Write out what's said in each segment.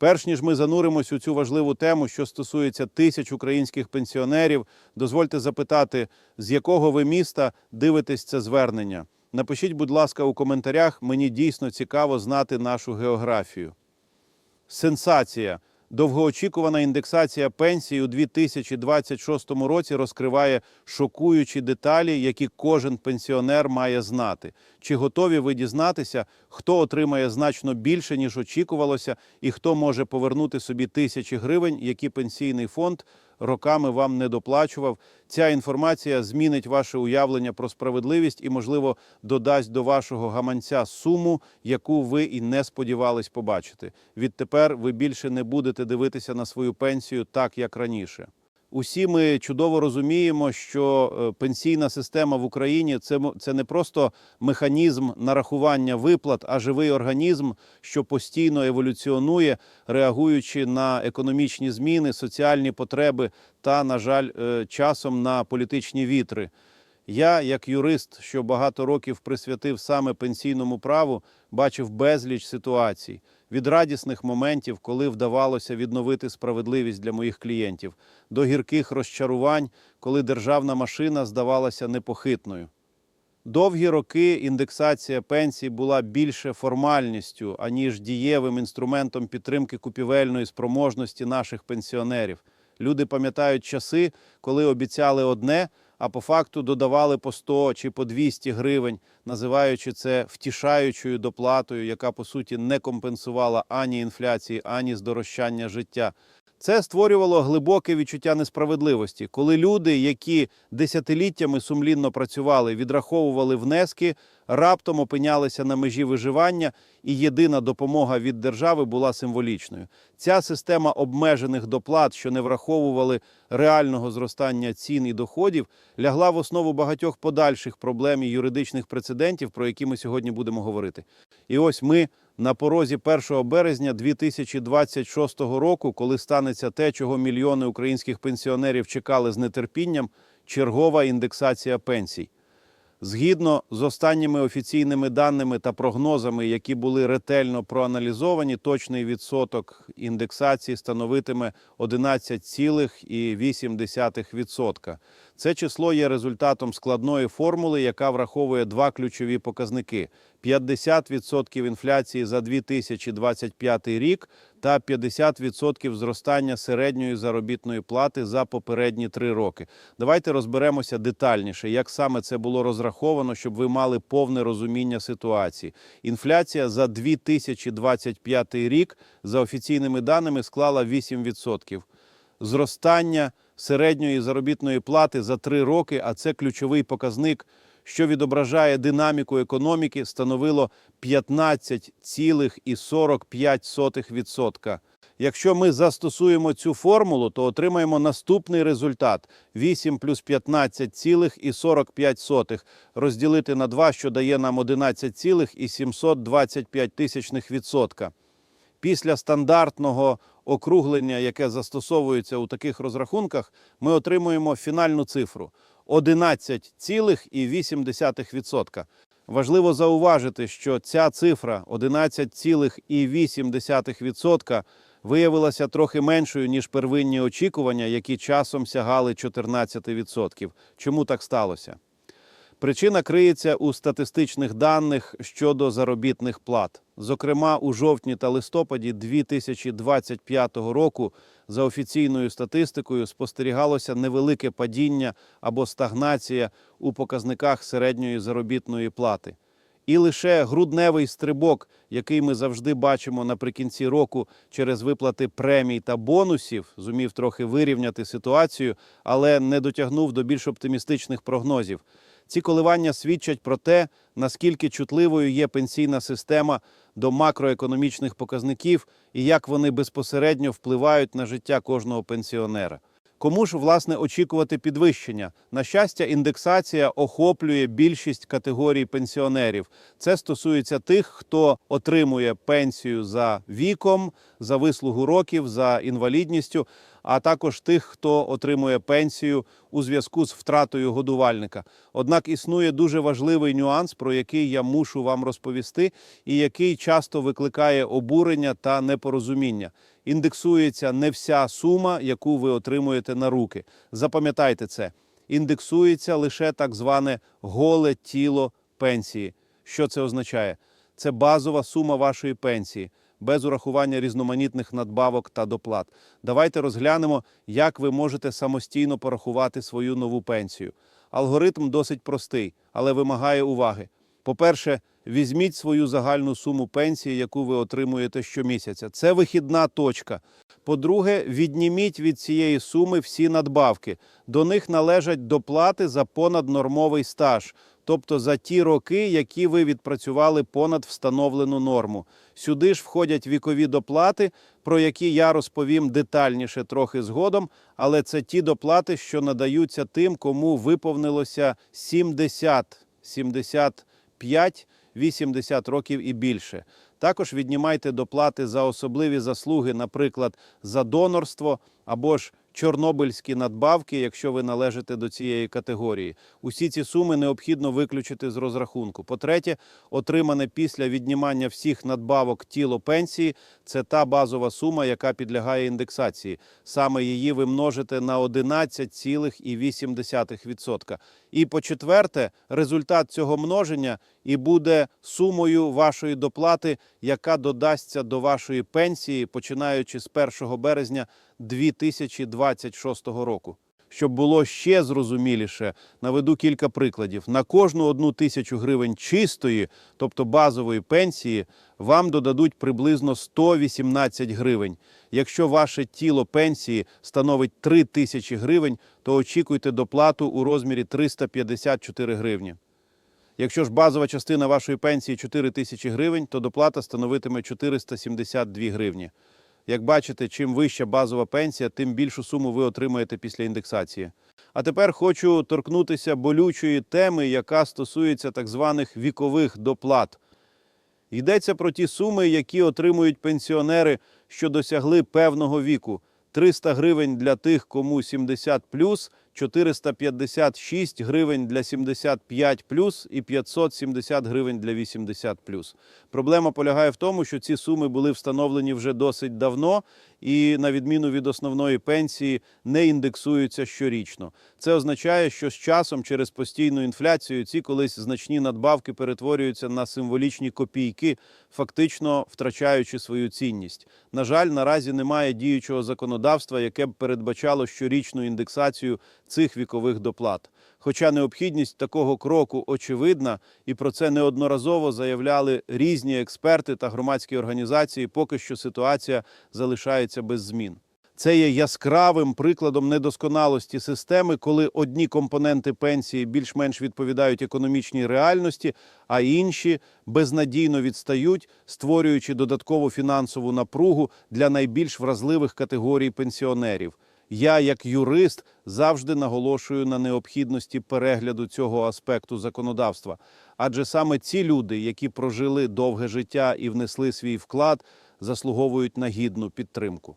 Перш ніж ми зануримось у цю важливу тему, що стосується тисяч українських пенсіонерів, дозвольте запитати, з якого ви міста дивитесь це звернення. Напишіть, будь ласка, у коментарях. Мені дійсно цікаво знати нашу географію. Сенсація. Довгоочікувана індексація пенсій у 2026 році розкриває шокуючі деталі, які кожен пенсіонер має знати. Чи готові ви дізнатися, хто отримає значно більше, ніж очікувалося, і хто може повернути собі тисячі гривень, які пенсійний фонд роками вам не доплачував? Ця інформація змінить ваше уявлення про справедливість і, можливо, додасть до вашого гаманця суму, яку ви і не сподівались побачити. Відтепер ви більше не будете дивитися на свою пенсію так, як раніше. Усі ми чудово розуміємо, що е, пенсійна система в Україні це, це не просто механізм нарахування виплат, а живий організм, що постійно еволюціонує, реагуючи на економічні зміни, соціальні потреби та, на жаль, е, часом на політичні вітри. Я, як юрист, що багато років присвятив саме пенсійному праву, бачив безліч ситуацій від радісних моментів, коли вдавалося відновити справедливість для моїх клієнтів, до гірких розчарувань, коли державна машина здавалася непохитною. Довгі роки індексація пенсій була більше формальністю, аніж дієвим інструментом підтримки купівельної спроможності наших пенсіонерів. Люди пам'ятають часи, коли обіцяли одне, а по факту додавали по 100 чи по 200 гривень, називаючи це втішаючою доплатою, яка по суті не компенсувала ані інфляції, ані здорожчання життя. Це створювало глибоке відчуття несправедливості, коли люди, які десятиліттями сумлінно працювали, відраховували внески, раптом опинялися на межі виживання, і єдина допомога від держави була символічною. Ця система обмежених доплат, що не враховували реального зростання цін і доходів, лягла в основу багатьох подальших проблем і юридичних прецедентів, про які ми сьогодні будемо говорити. І ось ми на порозі 1 березня 2026 року, коли станеться те, чого мільйони українських пенсіонерів чекали з нетерпінням, чергова індексація пенсій. Згідно з останніми офіційними даними та прогнозами, які були ретельно проаналізовані, точний відсоток індексації становитиме 11,8%. Це число є результатом складної формули, яка враховує два ключові показники: 50% інфляції за 2025 рік та 50% зростання середньої заробітної плати за попередні три роки. Давайте розберемося детальніше, як саме це було розраховано, щоб ви мали повне розуміння ситуації. Інфляція за 2025 рік за офіційними даними склала 8%. Зростання середньої заробітної плати за три роки, а це ключовий показник, що відображає динаміку економіки, становило 15,45%. Якщо ми застосуємо цю формулу, то отримаємо наступний результат 8 плюс 15,45 розділити на 2, що дає нам 11,725 тисячних відсотка. Після стандартного округлення, яке застосовується у таких розрахунках, ми отримуємо фінальну цифру 11,8%. Важливо зауважити, що ця цифра 11,8% виявилася трохи меншою, ніж первинні очікування, які часом сягали 14%. Чому так сталося? Причина криється у статистичних даних щодо заробітних плат. Зокрема, у жовтні та листопаді 2025 року за офіційною статистикою спостерігалося невелике падіння або стагнація у показниках середньої заробітної плати. І лише грудневий стрибок, який ми завжди бачимо наприкінці року через виплати премій та бонусів, зумів трохи вирівняти ситуацію, але не дотягнув до більш оптимістичних прогнозів. Ці коливання свідчать про те, наскільки чутливою є пенсійна система до макроекономічних показників і як вони безпосередньо впливають на життя кожного пенсіонера. Кому ж власне очікувати підвищення? На щастя, індексація охоплює більшість категорій пенсіонерів. Це стосується тих, хто отримує пенсію за віком, за вислугу років, за інвалідністю. А також тих, хто отримує пенсію у зв'язку з втратою годувальника. Однак існує дуже важливий нюанс, про який я мушу вам розповісти, і який часто викликає обурення та непорозуміння. Індексується не вся сума, яку ви отримуєте на руки. Запам'ятайте це. Індексується лише так зване голе тіло пенсії. Що це означає? Це базова сума вашої пенсії без урахування різноманітних надбавок та доплат. Давайте розглянемо, як ви можете самостійно порахувати свою нову пенсію. Алгоритм досить простий, але вимагає уваги. По-перше, візьміть свою загальну суму пенсії, яку ви отримуєте щомісяця. Це вихідна точка. По-друге, відніміть від цієї суми всі надбавки. До них належать доплати за понаднормовий стаж, тобто за ті роки, які ви відпрацювали понад встановлену норму. Сюди ж входять вікові доплати, про які я розповім детальніше трохи згодом, але це ті доплати, що надаються тим, кому виповнилося 70, 75, 80 років і більше. Також віднімайте доплати за особливі заслуги, наприклад, за донорство або ж чорнобильські надбавки, якщо ви належите до цієї категорії. Усі ці суми необхідно виключити з розрахунку. По-третє, отримане після віднімання всіх надбавок тіло пенсії це та базова сума, яка підлягає індексації. Саме її ви множите на 11,8%. І по-четверте, результат цього множення і буде сумою вашої доплати, яка додасться до вашої пенсії, починаючи з 1 березня 2026 року. Щоб було ще зрозуміліше, наведу кілька прикладів. На кожну одну тисячу гривень чистої, тобто базової пенсії, вам додадуть приблизно 118 гривень. Якщо ваше тіло пенсії становить 3 тисячі гривень, то очікуйте доплату у розмірі 354 гривні. Якщо ж базова частина вашої пенсії 4 тисячі гривень, то доплата становитиме 472 гривні. Як бачите, чим вища базова пенсія, тим більшу суму ви отримаєте після індексації. А тепер хочу торкнутися болючої теми, яка стосується так званих вікових доплат. Йдеться про ті суми, які отримують пенсіонери, що досягли певного віку. 300 гривень для тих, кому 70 456 гривень для 75 і 570 гривень для 80 Проблема полягає в тому, що ці суми були встановлені вже досить давно і, на відміну від основної пенсії, не індексуються щорічно. Це означає, що з часом через постійну інфляцію ці колись значні надбавки перетворюються на символічні копійки, фактично втрачаючи свою цінність. На жаль, наразі немає діючого законодавства, яке б передбачало щорічну індексацію цих вікових доплат. Хоча необхідність такого кроку очевидна, і про це неодноразово заявляли різні експерти та громадські організації, поки що ситуація залишається без змін. Це є яскравим прикладом недосконалості системи, коли одні компоненти пенсії більш-менш відповідають економічній реальності, а інші безнадійно відстають, створюючи додаткову фінансову напругу для найбільш вразливих категорій пенсіонерів. Я, як юрист, завжди наголошую на необхідності перегляду цього аспекту законодавства, адже саме ці люди, які прожили довге життя і внесли свій вклад, заслуговують на гідну підтримку.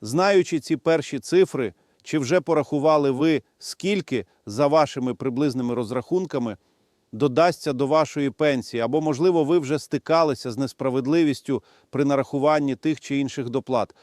Знаючи ці перші цифри, чи вже порахували ви, скільки за вашими приблизними розрахунками додасться до вашої пенсії, або, можливо, ви вже стикалися з несправедливістю при нарахуванні тих чи інших доплат.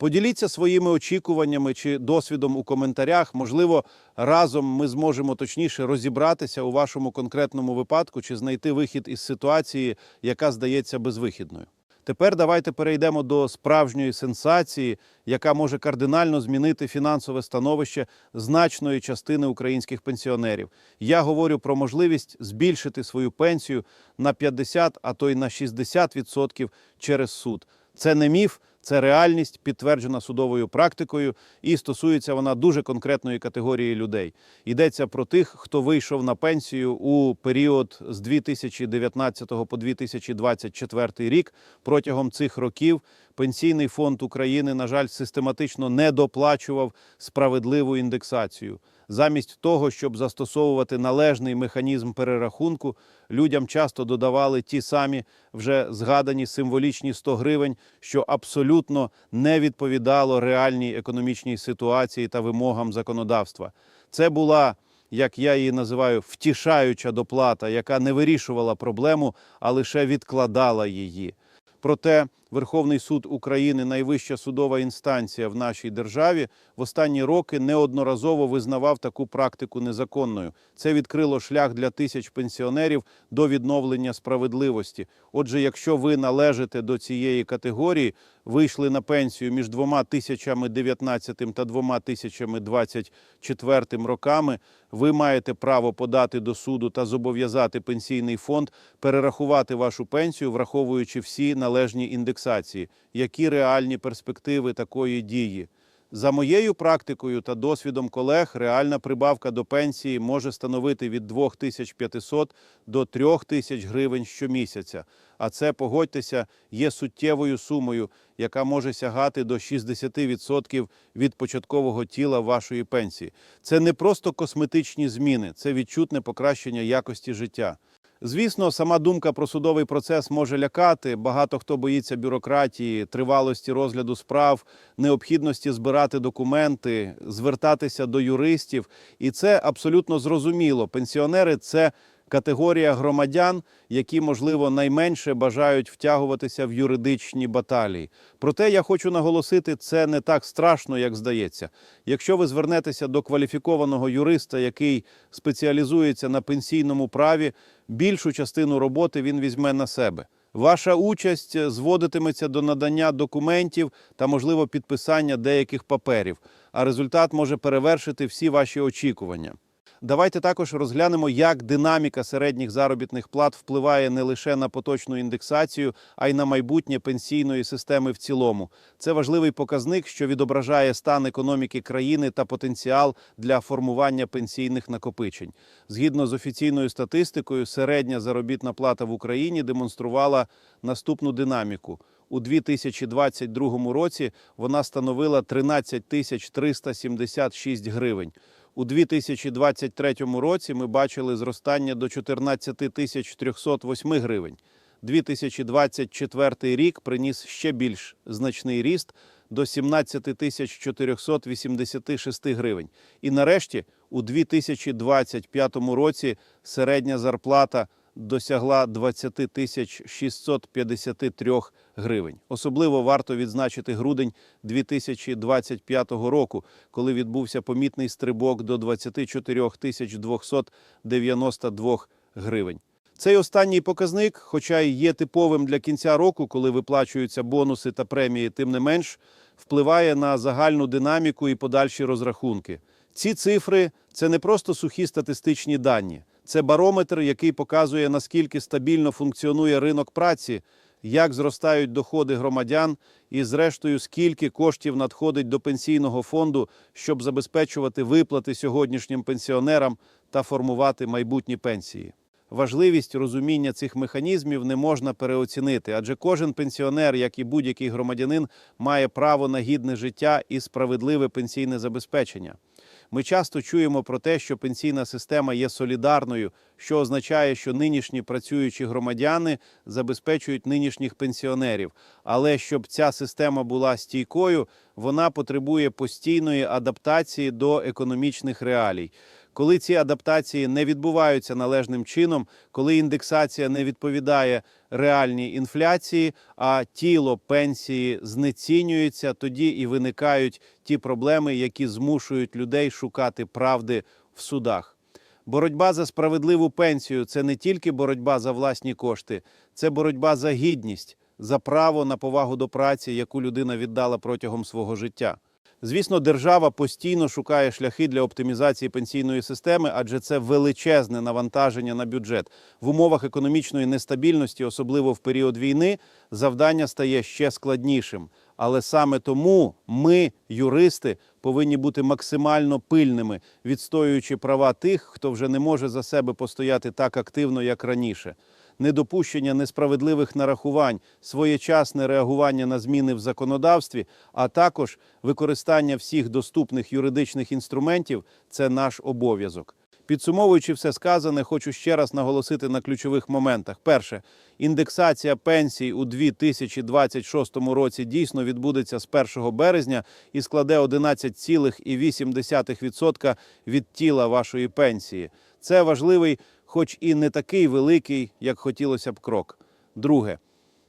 Поділіться своїми очікуваннями чи досвідом у коментарях. Можливо, разом ми зможемо точніше розібратися у вашому конкретному випадку чи знайти вихід із ситуації, яка здається безвихідною. Тепер давайте перейдемо до справжньої сенсації, яка може кардинально змінити фінансове становище значної частини українських пенсіонерів. Я говорю про можливість збільшити свою пенсію на 50, а то й на 60% через суд. Це не міф, це реальність, підтверджена судовою практикою, і стосується вона дуже конкретної категорії людей. Йдеться про тих, хто вийшов на пенсію у період з 2019 по 2024 рік. Протягом цих років пенсійний фонд України, на жаль, систематично не доплачував справедливу індексацію. Замість того, щоб застосовувати належний механізм перерахунку, людям часто додавали ті самі вже згадані символічні 100 гривень, що абсолютно не відповідало реальній економічній ситуації та вимогам законодавства. Це була, як я її називаю, втішаюча доплата, яка не вирішувала проблему, а лише відкладала її. Проте Верховний суд України, найвища судова інстанція в нашій державі, в останні роки неодноразово визнавав таку практику незаконною. Це відкрило шлях для тисяч пенсіонерів до відновлення справедливості. Отже, якщо ви належите до цієї категорії, вийшли на пенсію між двома тисячами 19 та двома тисячами 24 роками, ви маєте право подати до суду та зобов'язати пенсійний фонд перерахувати вашу пенсію, враховуючи всі належні індексації. Які реальні перспективи такої дії? За моєю практикою та досвідом колег, реальна прибавка до пенсії може становити від 2500 до 3000 гривень щомісяця. А це, погодьтеся, є суттєвою сумою, яка може сягати до 60% від початкового тіла вашої пенсії. Це не просто косметичні зміни, це відчутне покращення якості життя. Звісно, сама думка про судовий процес може лякати. Багато хто боїться бюрократії, тривалості розгляду справ, необхідності збирати документи, звертатися до юристів. І це абсолютно зрозуміло. Пенсіонери це категорія громадян, які, можливо, найменше бажають втягуватися в юридичні баталії. Проте я хочу наголосити, це не так страшно, як здається. Якщо ви звернетеся до кваліфікованого юриста, який спеціалізується на пенсійному праві, більшу частину роботи він візьме на себе. Ваша участь зводитиметься до надання документів та, можливо, підписання деяких паперів, а результат може перевершити всі ваші очікування. Давайте також розглянемо, як динаміка середніх заробітних плат впливає не лише на поточну індексацію, а й на майбутнє пенсійної системи в цілому. Це важливий показник, що відображає стан економіки країни та потенціал для формування пенсійних накопичень. Згідно з офіційною статистикою, середня заробітна плата в Україні демонструвала наступну динаміку. У 2022 році вона становила 13 тисяч 376 гривень. У 2023 році ми бачили зростання до 14 тисяч 308 гривень. 2024 рік приніс ще більш значний ріст до 17 тисяч 486 гривень. І нарешті у 2025 році середня зарплата досягла 20 тисяч 653 гривень. Особливо варто відзначити грудень 2025 року, коли відбувся помітний стрибок до 24 тисяч 292 гривень. Цей останній показник, хоча й є типовим для кінця року, коли виплачуються бонуси та премії, тим не менш впливає на загальну динаміку і подальші розрахунки. Ці цифри це не просто сухі статистичні дані, це барометр, який показує, наскільки стабільно функціонує ринок праці, як зростають доходи громадян, і, зрештою, скільки коштів надходить до пенсійного фонду, щоб забезпечувати виплати сьогоднішнім пенсіонерам та формувати майбутні пенсії. Важливість розуміння цих механізмів не можна переоцінити, адже кожен пенсіонер, як і будь-який громадянин, має право на гідне життя і справедливе пенсійне забезпечення. Ми часто чуємо про те, що пенсійна система є солідарною, що означає, що нинішні працюючі громадяни забезпечують нинішніх пенсіонерів. Але щоб ця система була стійкою, вона потребує постійної адаптації до економічних реалій. Коли ці адаптації не відбуваються належним чином, коли індексація не відповідає реальній інфляції, а тіло пенсії знецінюється, тоді і виникають ті проблеми, які змушують людей шукати правди в судах. Боротьба за справедливу пенсію це не тільки боротьба за власні кошти, це боротьба за гідність, за право на повагу до праці, яку людина віддала протягом свого життя. Звісно, держава постійно шукає шляхи для оптимізації пенсійної системи, адже це величезне навантаження на бюджет. В умовах економічної нестабільності, особливо в період війни, завдання стає ще складнішим. Але саме тому ми, юристи, повинні бути максимально пильними, відстоюючи права тих, хто вже не може за себе постояти так активно, як раніше. Недопущення несправедливих нарахувань, своєчасне реагування на зміни в законодавстві, а також використання всіх доступних юридичних інструментів це наш обов'язок. Підсумовуючи все сказане, хочу ще раз наголосити на ключових моментах. Перше, індексація пенсій у 2026 році дійсно відбудеться з 1 березня і складе 11,8% від тіла вашої пенсії. Це важливий, хоч і не такий великий, як хотілося б крок. Друге.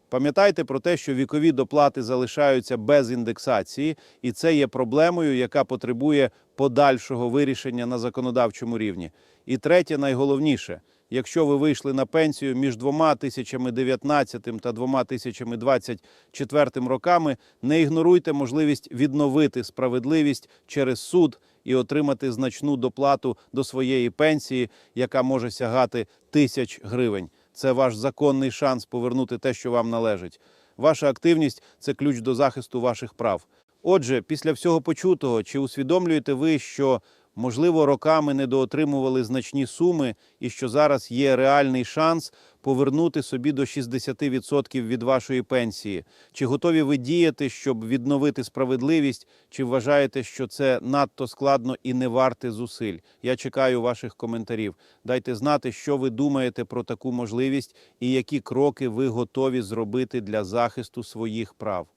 Пам'ятайте про те, що вікові доплати залишаються без індексації, і це є проблемою, яка потребує подальшого вирішення на законодавчому рівні. І третє, найголовніше, якщо ви вийшли на пенсію між 2019 та 2024 роками, не ігноруйте можливість відновити справедливість через суд і отримати значну доплату до своєї пенсії, яка може сягати тисяч гривень. Це ваш законний шанс повернути те, що вам належить. Ваша активність це ключ до захисту ваших прав. Отже, після всього почутого, чи усвідомлюєте ви, що можливо роками недоотримували значні суми, і що зараз є реальний шанс повернути собі до 60% від вашої пенсії? Чи готові ви діяти, щоб відновити справедливість? Чи вважаєте, що це надто складно і не варте зусиль? Я чекаю ваших коментарів. Дайте знати, що ви думаєте про таку можливість і які кроки ви готові зробити для захисту своїх прав.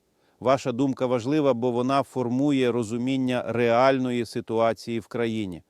Ваша думка важлива, бо вона формує розуміння реальної ситуації в країні.